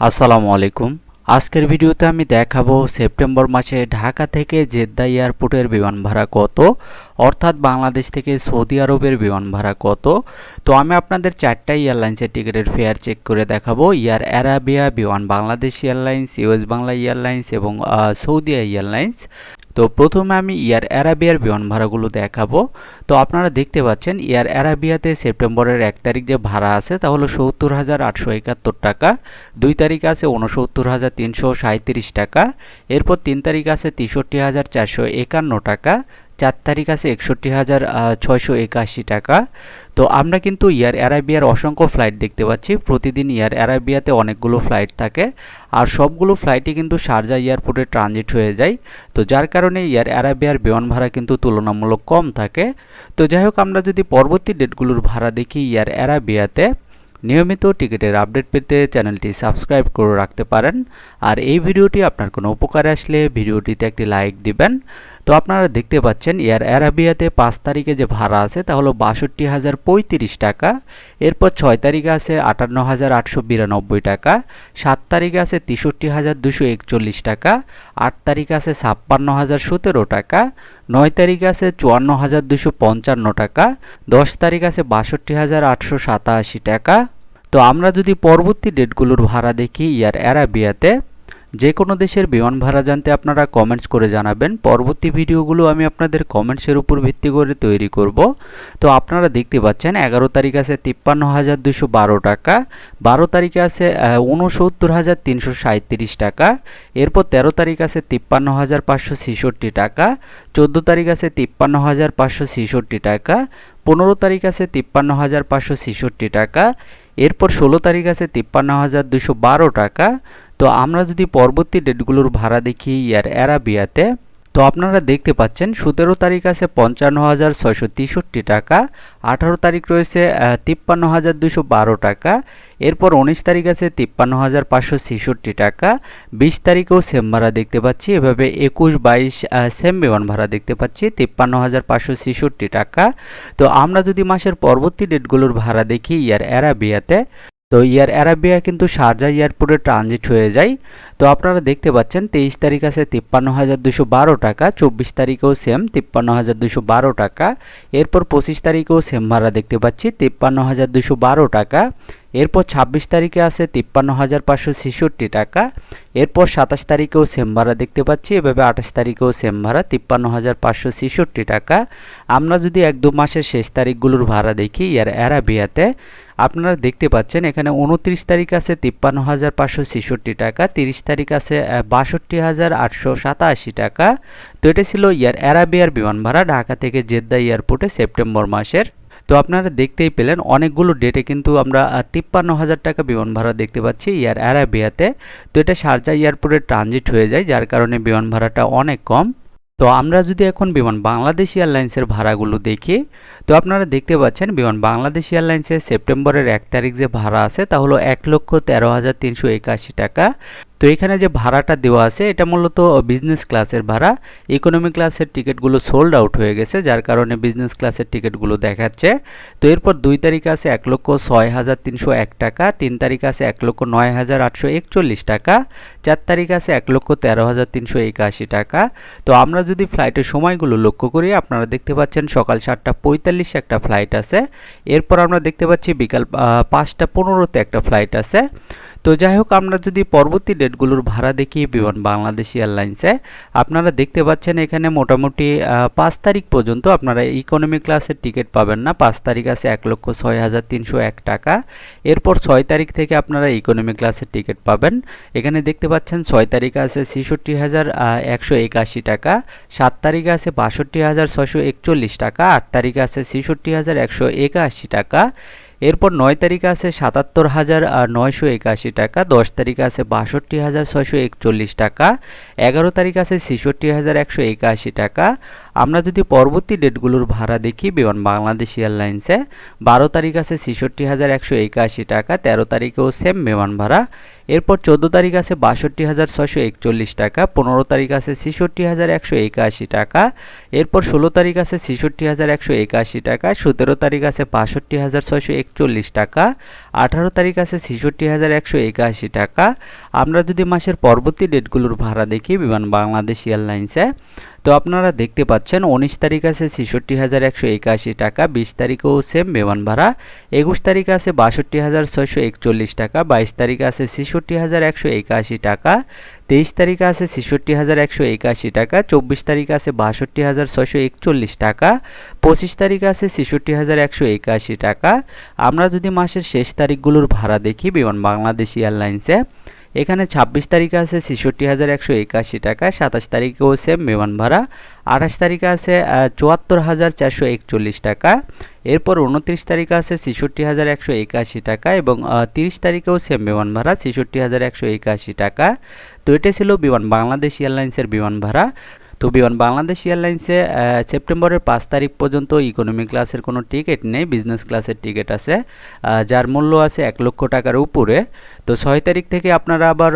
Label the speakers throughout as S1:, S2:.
S1: আসসালামু আলাইকুম। আজকের ভিডিওতে আমি দেখাবো সেপ্টেম্বর মাসে ঢাকা থেকে জেদ্দা এয়ারপোর্টের বিমান ভাড়া কত, অর্থাৎ বাংলাদেশ থেকে সৌদি আরবের বিমান ভাড়া কত। তো আমি আপনাদের চারটা এয়ারলাইন্সের টিকিটের ফেয়ার চেক করে দেখাবো। Air Arabia Biman Bangladesh airlines, US Bangla airlines এবং সৌদি এয়ারলাইন্স। তো প্রথমে আমি ইয়ার অ্যারাবিয়ার বিমান ভাড়াগুলো দেখাবো। তো আপনারা দেখতে পাচ্ছেন, ইয়ার অ্যারাবিয়াতে সেপ্টেম্বরের এক তারিখ যে ভাড়া আছে তা হলো সত্তর হাজার আটশো একাত্তর টাকা, দুই তারিখ আছে উনসত্তর হাজার তিনশো সাঁত্রিশ টাকা, এরপর তিন তারিখ আছে তেষট্টি হাজার চারশো একান্ন টাকা চার তারিখ আছে একষট্টি হাজার ছয়শো একাশি টাকা। তো আমরা কিন্তু ইয়ার অ্যারাবিয়ার অসংখ্য ফ্লাইট দেখতে পাচ্ছি। প্রতিদিন ইয়ার অ্যারাবিয়াতে অনেকগুলো ফ্লাইট থাকে। আর সবগুলো ফ্লাইটই কিন্তু শারজা এয়ারপোর্টে ট্রানজিট হয়ে যায়। তো যার কারণে ইয়ার অ্যারাবিয়ার বিমান ভাড়া কিন্তু তুলনামূলক কম থাকে। তো যাই হোক, আমরা যদি পরবর্তী ডেটগুলোর ভাড়া দেখি ইয়ার অ্যারাবিয়াতে নিয়মিত টিকিটের আপডেট পেতে চ্যানেলটি সাবস্ক্রাইব করে রাখতে পারেন। আর এই ভিডিওটি আপনার কোনো উপকারে আসলে ভিডিওটিতে একটি লাইক দিবেন। তো আপনারা দেখতে পাচ্ছেন, এয়ার অ্যারাবিয়াতে পাঁচ তারিখে যে ভাড়া আছে, তা হলো বাষট্টি হাজার পঁয়ত্রিশ টাকা, এরপর ছয় তারিখে আছে আটান্ন হাজার আটশো বিরানব্বই টাকা, সাত তারিখে আছে তেষট্টি হাজার দুশো একচল্লিশ টাকা, আট তারিখে আছে ছাপ্পান্ন হাজার সতেরো টাকা, নয় তারিখ আছে চুয়ান্ন হাজার দুশো পঞ্চান্ন টাকা, দশ তারিখ আছে বাষট্টি হাজার আটশো সাতাশি টাকা। তো আমরা যদি পরবর্তী ডেটগুলোর ভাড়া দেখি ইয়ার অ্যারাবিয়াতে যে কোনো দেশের বিমান ভাড়া জানতে আপনারা কমেন্টস করে জানাবেন। পরবর্তী ভিডিওগুলো আমি আপনাদের কমেন্টসের উপর ভিত্তি করে তৈরি করব। তো আপনারা দেখতে পাচ্ছেন, এগারো তারিখ আছে তিপ্পান্ন হাজার দুশো বারো টাকা, বারো তারিখে আছে উনসত্তর হাজার তিনশো সাঁত্রিশ টাকা, এরপর তেরো তারিখ আছে তিপ্পান্ন হাজার পাঁচশো ছেষট্টি টাকা, চোদ্দ তারিখ আছে তিপ্পান্ন হাজার পাঁচশো ছেষট্টি টাকা, পনেরো তারিখ আছে তিপ্পান্ন হাজার পাঁচশো ছেষট্টি টাকা, এরপর ষোলো তারিখ আছে তিপ্পান্ন হাজার দুশো বারো টাকা তো আমরা যদি পরবর্তী ডেটগুলোর ভাড়া দেখি ইয়ার অ্যারাবিয়াতে, তো আপনারা দেখতে পাচ্ছেন সতেরো তারিখ আছে পঞ্চান্ন হাজার ছয়শো তেষট্টি টাকা, আঠারো তারিখ রয়েছে তিপ্পান্ন হাজার দুশো বারো টাকা, এরপর উনিশ তারিখ আছে তিপ্পান্ন হাজার পাঁচশো ছেষট্টি টাকা, বিশ তারিখেও সেম ভাড়া দেখতে পাচ্ছি, এভাবে একুশ বাইশ সেম বিমান ভাড়া দেখতে পাচ্ছি, তিপ্পান্ন হাজার পাঁচশো ছেষট্টি টাকা। তো আমরা যদি মাসের পরবর্তী ডেটগুলোর ভাড়া দেখি ইয়ার অ্যারাবিয়াতে তো ইয়ার অ্যারাবিয়া কিন্তু শারজা এয়ারপোর্টে ট্রানজিট হয়ে যায়। তো আপনারা দেখতে পাচ্ছেন, তেইশ তারিখ আছে তিপ্পান্ন হাজার দুশো বারো টাকা, চব্বিশ তারিখেও সেম তিপ্পান্ন হাজার দুশো বারো টাকা। এরপর পঁচিশ তারিখেও সেম ভাড়া দেখতে পাচ্ছি, তিপ্পান্ন হাজার দুশো বারো টাকা। এরপর ছাব্বিশ তারিখে আছে তিপ্পান্ন হাজার পাঁচশো ছেষট্টি টাকা। এরপর সাতাশ তারিখেও সেম ভাড়া দেখতে পাচ্ছি। এভাবে আঠাশ তারিখেও সেম ভাড়া, তিপ্পান্ন হাজার পাঁচশো ছেষট্টি টাকা। আমরা যদি এক দু মাসের শেষ তারিখগুলোর ভাড়া দেখি ইয়ার অ্যারাবিয়াতে, আপনারা দেখতে পাচ্ছেন এখানে উনত্রিশ তারিখ আছে তিপ্পান্ন হাজার পাঁচশো ছেষট্টি টাকা, তিরিশ তারিখ আছে বাষট্টি হাজার আটশো সাতাশি টাকা। তো এটা ছিল ইয়ার অ্যারাবিয়ার বিমান ভাড়া ঢাকা থেকে জেদ্দা এয়ারপোর্টে সেপ্টেম্বর মাসের তো আপনারা দেখতেই পেলেন, অনেকগুলো ডেটে কিন্তু আমরা তিপ্পান্ন হাজার টাকা বিমান ভাড়া দেখতে পাচ্ছি এয়ার অ্যারাবিয়াতে তো এটা শারজা এয়ারপোর্টে ট্রানজিট হয়ে যায়, যার কারণে বিমান ভাড়াটা অনেক কম। তো আমরা যদি এখন বিমান বাংলাদেশ এয়ারলাইন্সের ভাড়াগুলো দেখি, তো আপনারা দেখতে পাচ্ছেন বিমান বাংলাদেশ এয়ারলাইন্সের সেপ্টেম্বরের এক তারিখ যে ভাড়া আছে, তা হলো এক লক্ষ তেরো হাজার তিনশো একাশি টাকা। তো এখানে যে ভাড়াটা দেওয়া আছে, এটা মূলত বিজনেস ক্লাসের ভাড়া। ইকোনমি ক্লাসের টিকিটগুলো সোল্ড আউট হয়ে গেছে, যার কারণে বিজনেস ক্লাসের টিকিটগুলো দেখাচ্ছে। তো এরপর দুই তারিখ আছে এক লক্ষ ছয় হাজার তিনশো এক টাকা, তিন তারিখ আছে এক লক্ষ নয় হাজার আটশো একচল্লিশ টাকা, চার তারিখ আছে এক লক্ষ তেরো হাজার তিনশো একাশি টাকা। তো আমরা যদি ফ্লাইটের সময়গুলো লক্ষ্য করি, আপনারা দেখতে পাচ্ছেন সকাল সাতটা পঁয়তাল্লিশে একটা ফ্লাইট আছে। এরপর আমরা দেখতে পাচ্ছি বিকাল পাঁচটা পনেরোতে একটা ফ্লাইট আছে। তো যাই হোক, আমরা যদি পরবর্তী ডেটগুলোর ভাড়া দেখি বিমান বাংলাদেশ এয়ারলাইন্সে, আপনারা দেখতে পাচ্ছেন এখানে মোটামুটি পাঁচ তারিখ পর্যন্ত আপনারা ইকোনমি ক্লাসের টিকিট পাবেন না। পাঁচ তারিখ আছে এক লক্ষ ছয় হাজার তিনশো এক টাকা। এরপর ছয় তারিখ থেকে আপনারা ইকোনমি ক্লাসের টিকিট পাবেন। এখানে দেখতে পাচ্ছেন ছয় তারিখ আছে ছেষট্টি হাজার একশো একাশি টাকা। সাত তারিখে আছে বাষট্টি হাজার ছয়শো একচল্লিশ টাকা। আট তারিখে আছে ছেষট্টি হাজার একশো একাশি টাকা। এরপর নয় তারিখে আছে সাতাত্তর হাজার নয়শো একাশি টাকা, দশ তারিখে আছে বাষট্টি হাজার ছয়শো একচল্লিশ টাকা, এগারো তারিখ আছে ছেষট্টি হাজার একশো একাশি টাকা। আমরা যদি পরবর্তী ডেটগুলোর ভাড়া দেখি, বিমান বাংলাদেশ এয়ারলাইন্সে, বারো তারিখ আছে ছেষট্টি হাজার একশো একাশি টাকা, তেরো তারিখেও সেম বিমান ভাড়া এরপর চোদ্দ তারিখ আছে বাষট্টি হাজার ছশো একচল্লিশ টাকা, পনেরো তারিখ আছে ছেষট্টি হাজার একশো একাশি টাকা, এরপর ষোলো তারিখ আছে ছেষট্টি হাজার একশো একাশি টাকা, সতেরো তারিখ আছে বাষট্টি হাজার ছশো একচল্লিশ টাকা, আঠারো তারিখ আছে ছেষট্টি হাজার একশো একাশি টাকা। আমরা যদি মাসের পরবর্তী ডেটগুলোর ভাড়া দেখি, বিমান বাংলাদেশ এয়ারলাইন্সে তো আপনারা দেখতে পাচ্ছেন, উনিশ তারিখ আছে ছেষট্টি হাজার একশো একাশি টাকা, বিশ তারিখেও সেম বিমান ভাড়া। একুশ তারিখ আছে বাষট্টি হাজার ছয়শো একচল্লিশ টাকা, বাইশ তারিখ আছে ছেষট্টি হাজার একশো একাশি টাকা, তেইশ তারিখ আছে ছেষট্টি হাজার একশো একাশি টাকা, চব্বিশ তারিখ আছে বাষট্টি হাজার ছয়শো একচল্লিশ টাকা, পঁচিশ তারিখ আছে ছেষট্টি হাজার একশো একাশি টাকা। আমরা যদি মাসের শেষ তারিখগুলোর ভাড়া দেখি বিমান বাংলাদেশ এয়ারলাইন্সে এখানে ছাব্বিশ তারিখে আছে ছেষট্টি হাজার একশো একাশি টাকা, সাতাশ তারিখেও সেম বিমান ভাড়া, আঠাশ তারিখে আছে চুয়াত্তর হাজার চারশো একচল্লিশ টাকা, এরপর উনত্রিশ তারিখে আছে ছেষট্টি হাজার একশো একাশি টাকা এবং তিরিশ তারিখেও সেম বিমান ভাড়া, ছেষট্টি হাজার একশো একাশি টাকা। তো এটা ছিল বিমান, বাংলাদেশ এয়ারলাইন্সের বিমান ভাড়া। তো বিমান বাংলাদেশ এয়ারলাইন্সে সেপ্টেম্বরের পাঁচ তারিখ পর্যন্ত ইকোনমি ক্লাসের কোনো টিকিট নেই বিজনেস ক্লাসের টিকিট আছে যার মূল্য আছে এক লক্ষ টাকার উপরে। তো ছয় তারিখ থেকে আপনারা আবার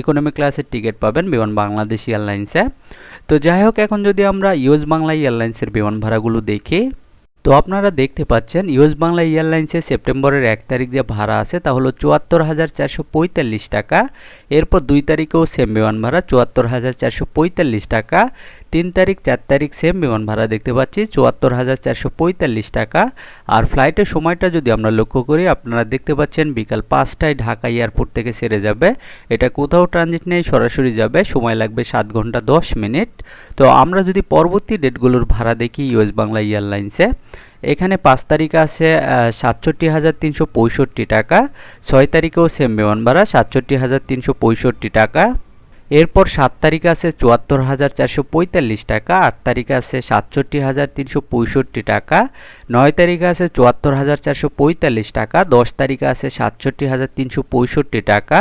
S1: ইকোনমি ক্লাসের টিকিট পাবেন বিমান বাংলাদেশ এয়ারলাইন্সে। তো যাই হোক, এখন যদি আমরা ইউএস বাংলা এয়ারলাইন্সের বিমান ভাড়াগুলো দেখি তো আপনারা দেখতে পাচ্ছেন, ইউএস বাংলা এয়ারলাইন্সে সেপ্টেম্বরের এক তারিখ যে ভাড়া আছে তা হলো চুয়াত্তর হাজার চারশো পঁয়তাল্লিশ টাকা। এরপর দুই তারিখেও সেম বিমান ভাড়া, চুয়াত্তর হাজার চারশো পঁয়তাল্লিশ টাকা। তিন তারিখ, চার তারিখ সেম বিমান ভাড়া দেখতে পাচ্ছি, চুয়াত্তর হাজার চারশো পঁয়তাল্লিশ টাকা। আর ফ্লাইটের সময়টা যদি আমরা লক্ষ্য করি, আপনারা দেখতে পাচ্ছেন বিকাল পাঁচটায় ঢাকা এয়ারপোর্ট থেকে সেরে যাবে। এটা কোথাও ট্রানজিট নেই, সরাসরি যাবে। সময় লাগবে সাত ঘণ্টা দশ মিনিট। তো আমরা যদি পরবর্তী ডেটগুলোর ভাড়া দেখি ইউএস বাংলা এয়ারলাইন্সে এখানে পাঁচ তারিখ আছে সাতষট্টি হাজার তিনশো পঁয়ষট্টি টাকা, ছয় তারিখেও সেম বিমান ভাড়া, সাতষট্টি হাজার তিনশো পঁয়ষট্টি টাকা। এরপর সাত তারিখ আছে চুয়াত্তর হাজার চারশো পঁয়তাল্লিশ টাকা, আট তারিখ আছে সাতষট্টি হাজার তিনশো পঁয়ষট্টি টাকা, নয় তারিখ আছে চুয়াত্তর হাজার চারশো পঁয়তাল্লিশ টাকা, দশ তারিখ আছে সাতষট্টি হাজার তিনশো পঁয়ষট্টি টাকা,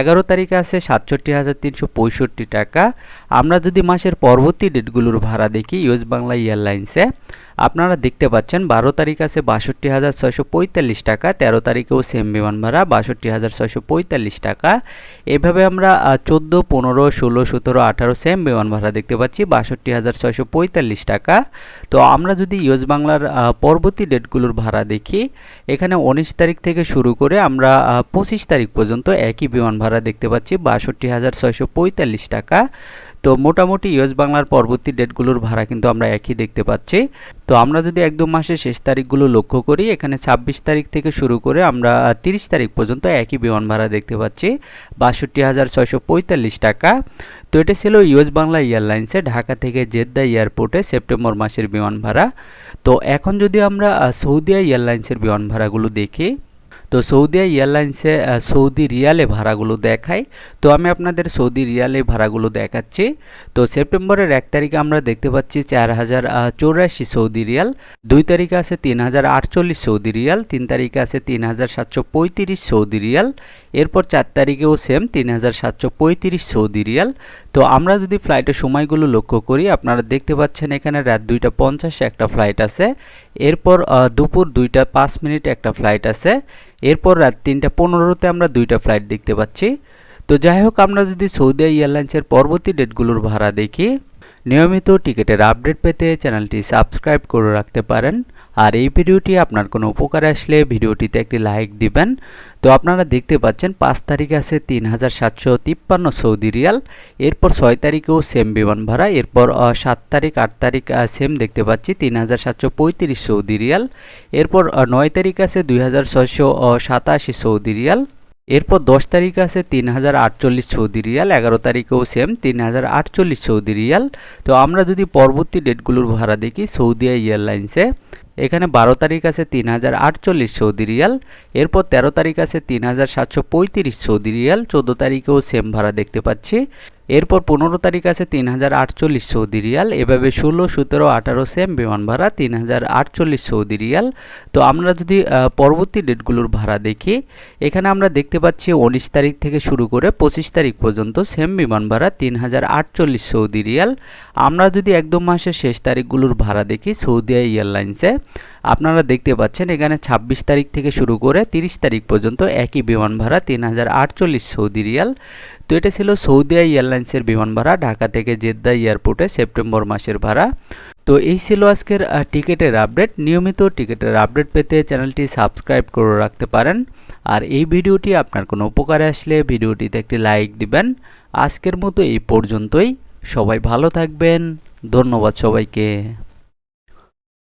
S1: এগারো তারিখ আছে সাতষট্টি হাজার তিনশো পঁয়ষট্টি টাকা। আমরা যদি মাসের পরবর্তী ডেটগুলোর ভাড়া দেখি ইউএস বাংলা এয়ারলাইন্সে আপনারা দেখতে পাচ্ছেন বারো তারিখ আছে বাষট্টি হাজার ছয়শো পঁয়তাল্লিশ টাকা, তেরো তারিখেও সেম বিমান ভাড়া বাষট্টি হাজার ছয়শো পঁয়তাল্লিশ টাকা। এভাবে আমরা চোদ্দ, পনেরো, ষোলো, সতেরো, আঠারো সেম বিমান ভাড়া দেখতে পাচ্ছি, বাষট্টি হাজার ছয়শো পঁয়তাল্লিশ টাকা। তো আমরা যদি ইউএস বাংলার পরবর্তী ডেটগুলোর ভাড়া দেখি, এখানে উনিশ তারিখ থেকে শুরু করে আমরা পঁচিশ তারিখ পর্যন্ত একই বিমান ভাড়া দেখতে পাচ্ছি, বাষট্টি হাজার ছয়শো পঁয়তাল্লিশ টাকা। তো মোটামুটি ইউএস বাংলার পরবর্তী ডেটগুলোর ভাড়া কিন্তু আমরা একই দেখতে পাচ্ছি। তো আমরা যদি একদম মাসের শেষ তারিখগুলো লক্ষ্য করি, এখানে ২৬ তারিখ থেকে শুরু করে আমরা ৩০ তারিখ পর্যন্ত একই বিমান ভাড়া দেখতে পাচ্ছি। বাষট্টি হাজার ছয়শো পঁয়তাল্লিশ টাকা। তো এটা ছিল ইউএস বাংলা এয়ারলাইন্সে ঢাকা থেকে জেদ্দা এয়ারপোর্টে সেপ্টেম্বর মাসের বিমান ভাড়া। তো এখন যদি আমরা সৌদিয়া এয়ারলাইন্সের বিমান ভাড়াগুলো দেখি তো সৌদি এয়ারলাইন্সে সৌদি রিয়ালে ভাড়াগুলো দেখায় তো আমি আপনাদের সৌদি রিয়ালে ভাড়াগুলো দেখাচ্ছি। তো সেপ্টেম্বরের এক তারিখে আমরা দেখতে পাচ্ছি চার হাজার চৌরাশি সৌদি রিয়াল, দুই তারিখে আছে তিন হাজার আটচল্লিশ সৌদি রিয়াল, তিন তারিখে আছে তিন হাজার সাতশো পঁয়ত্রিশ সৌদি রিয়াল, এরপর চার তারিখেও সেম তিন হাজার সাতশো পঁয়ত্রিশ সৌদি রিয়াল। তো আমরা যদি ফ্লাইটের সময়গুলো লক্ষ্য করি, আপনারা দেখতে পাচ্ছেন এখানে রাত দুইটা পঞ্চাশে একটা ফ্লাইট আছে, এরপর দুপুর দুইটা পাঁচ মিনিট একটা ফ্লাইট আছে। এরপর রাত তিনটা পনেরোতে আমরা দুইটা ফ্লাইট দেখতে পাচ্ছি। তো যাই হোক আমরা যদি সৌদি এয়ারলাইন্সের পরবর্তী ডেটগুলোর ভাড়া দেখি, নিয়মিত টিকিটের আপডেট পেতে চ্যানেলটি সাবস্ক্রাইব করে রাখতে পারেন। আর এই ভিডিওটি আপনার কোনো উপকার আসলে ভিডিওটিতে একটি লাইক দিবেন। তো আপনারা দেখতে পাচ্ছেন, পাঁচ তারিখ আছে তিন হাজার সাতশো তিপ্পান্ন সৌদি রিয়াল, এরপর ছয় তারিখেও সেম বিমান ভাড়া, এরপর সাত তারিখ, আট তারিখ সেম দেখতে পাচ্ছি, তিন হাজার সাতশো পঁয়ত্রিশ সৌদি রিয়াল, এরপর নয় তারিখ আছে দুই হাজার ছয়শো সাতাশি সৌদি রিয়াল, এরপর দশ তারিখ আছে তিন হাজার আটচল্লিশ সৌদি রিয়াল, এগারো তারিখেও সেম তিন হাজার আটচল্লিশ সৌদি রিয়াল। তো আমরা যদি পরবর্তী ডেটগুলোর ভাড়া দেখি সৌদি এয়ারলাইন্সে এখানে বারো তারিখ আছে তিন হাজার আটচল্লিশ সৌদি রিয়াল, এরপর তেরো তারিখ আছে তিন হাজার সাতশো পঁয়ত্রিশ সৌদি রিয়াল, চোদ্দ তারিখেও সেম ভাড়া দেখতে পাচ্ছি। এরপর পনেরো তারিখ আছে তিন হাজার আটচল্লিশ সৌদি রিয়াল, এভাবে ষোলো, সতেরো, আঠারো সেম বিমান ভাড়া তিন হাজার আটচল্লিশ সৌদি রিয়াল। তো আমরা যদি পরবর্তী ডেটগুলোর ভাড়া দেখি, এখানে আমরা দেখতে পাচ্ছি উনিশ তারিখ থেকে শুরু করে পঁচিশ তারিখ পর্যন্ত সেম বিমান ভাড়া তিন হাজার আটচল্লিশ সৌদি রিয়াল। আমরা যদি একদম মাসের শেষ তারিখগুলোর ভাড়া দেখি সৌদি এয়ারলাইন্সে আপনারা দেখতে পাচ্ছেন এখানে ২৬ তারিখ থেকে শুরু করে ৩০ তারিখ পর্যন্ত একই বিমান ভাড়া তিন হাজার আটচল্লিশ সৌদি রিয়াল। তো এটা ছিল সৌদি এয়ারলাইন্সের বিমান ভাড়া, ঢাকা থেকে জেদ্দা এয়ারপোর্টে সেপ্টেম্বর মাসের ভাড়া। তো এই ছিল আজকের টিকিটের আপডেট। নিয়মিত টিকিটের আপডেট পেতে চ্যানেলটি সাবস্ক্রাইব করে রাখতে পারেন। আর এই ভিডিওটি আপনার কোনো উপকারে আসলে ভিডিওটিতে একটি লাইক দিবেন। আজকের মতো এই পর্যন্তই। সবাই ভালো থাকবেন। ধন্যবাদ সবাইকে।